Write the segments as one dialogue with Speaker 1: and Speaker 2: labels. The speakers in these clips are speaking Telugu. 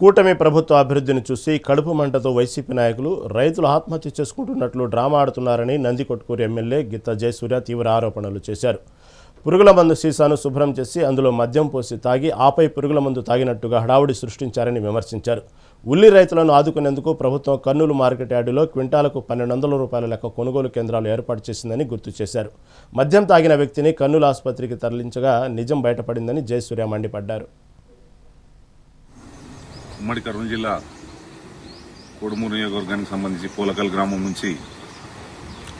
Speaker 1: కూటమి ప్రభుత్వ అభివృద్ధిని చూసి కడుపు మంటతో వైసీపీ నాయకులు రైతులు ఆత్మహత్య చేసుకుంటున్నట్లు డ్రామా ఆడుతున్నారని నందికొట్కూరు ఎమ్మెల్యే గిత్త జయసూర్య తీవ్ర ఆరోపణలు చేశారు. పురుగుల మందు సీసాను శుభ్రం చేసి అందులో మద్యం పోసి తాగి ఆపై పురుగుల మందు తాగినట్టుగా హడావుడి సృష్టించారని విమర్శించారు. ఉల్లి రైతులను ఆదుకునేందుకు ప్రభుత్వం కర్నూలు మార్కెట్ యార్డులో క్వింటాలకు పన్నెండు వందల రూపాయల లెక్క కొనుగోలు కేంద్రాలు ఏర్పాటు చేసిందని గుర్తు చేశారు. మద్యం తాగిన వ్యక్తిని కర్నూలు ఆసుపత్రికి తరలించగా నిజం బయటపడిందని జయసూర్య మండిపడ్డారు.
Speaker 2: ఉమ్మడి కర్నూలు జిల్లా కోడుమూరు నియోజకవర్గానికి సంబంధించి పూలకల్ గ్రామం నుంచి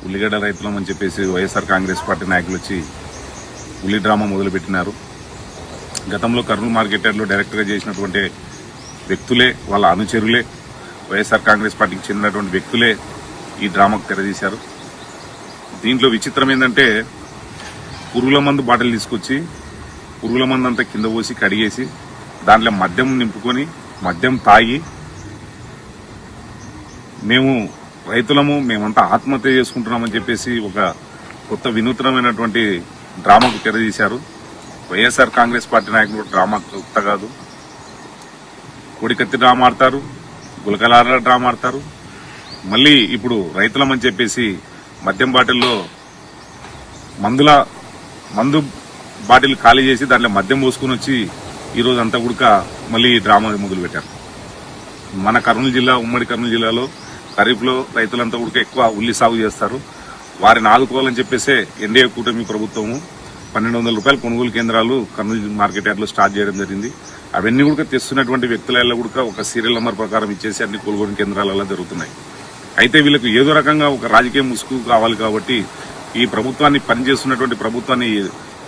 Speaker 2: ఉల్లిగడ్డ రైతులం అని చెప్పేసి వైఎస్ఆర్ కాంగ్రెస్ పార్టీ నాయకులు వచ్చి ఉల్లి డ్రామా మొదలుపెట్టినారు. గతంలో కర్నూలు మార్కెటర్లో డైరెక్టర్గా డైరెక్ట్గా చేసినటువంటి వ్యక్తులే వాళ్ళ అనుచరులే వైఎస్ఆర్ కాంగ్రెస్ పార్టీకి చెందినటువంటి వ్యక్తులే ఈ డ్రామాకు తెరదీశారు. దీంట్లో విచిత్రం ఏంటంటే పురుగుల మందు బాటిల్ తీసుకొచ్చి పురుగుల మందు అంతా కింద పోసి కడిగేసి దాంట్లో మద్యం నింపుకొని మద్యం తాగి మేము రైతులము మేమంతా ఆత్మహత్య చేసుకుంటున్నామని చెప్పేసి ఒక కొత్త వినూత్నమైనటువంటి డ్రామాకు తెరదీశారు. వైఎస్ఆర్ కాంగ్రెస్ పార్టీ నాయకులు డ్రామా కొత్త కాదు. కోడికత్తి డ్రామా ఆడతారు గులకలార డ్రామా ఆడతారు. మళ్ళీ ఇప్పుడు రైతులమని చెప్పేసి మద్యం బాటిల్లో మందుల మందు బాటిల్ ఖాళీ చేసి దాంట్లో మద్యం పోసుకుని వచ్చి ఈరోజు అంతా కూడా మళ్ళీ ఈ డ్రామా మొదలు పెట్టారు మన కర్నూలు జిల్లా ఉమ్మడి కర్నూలు జిల్లాలో ఖరీఫ్లో రైతులంతా కూడా ఎక్కువ ఉల్లి సాగు చేస్తారు. వారిని ఆదుకోవాలని చెప్పేసే ఎన్డీఏ కూటమి ప్రభుత్వము పన్నెండు వందల రూపాయల కొనుగోలు కేంద్రాలు కర్నూలు మార్కెట్ యార్డ్లో స్టార్ట్ చేయడం జరిగింది. అవన్నీ కూడా తెస్తున్నటువంటి వ్యక్తులలో కూడా ఒక సీరియల్ నెంబర్ ప్రకారం ఇచ్చేసి అన్ని కొనుగోలు కేంద్రాలలో జరుగుతున్నాయి. అయితే వీళ్ళకు ఏదో రకంగా ఒక రాజకీయ ముసుగు కావాలి కాబట్టి ఈ ప్రభుత్వాన్ని పనిచేస్తున్నటువంటి ప్రభుత్వాన్ని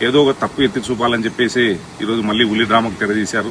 Speaker 2: ఏదో ఒక తప్పు ఎత్తి చూపాలని చెప్పేసి ఈరోజు మళ్ళీ ఉల్లి డ్రామాకు తెరదీశారు.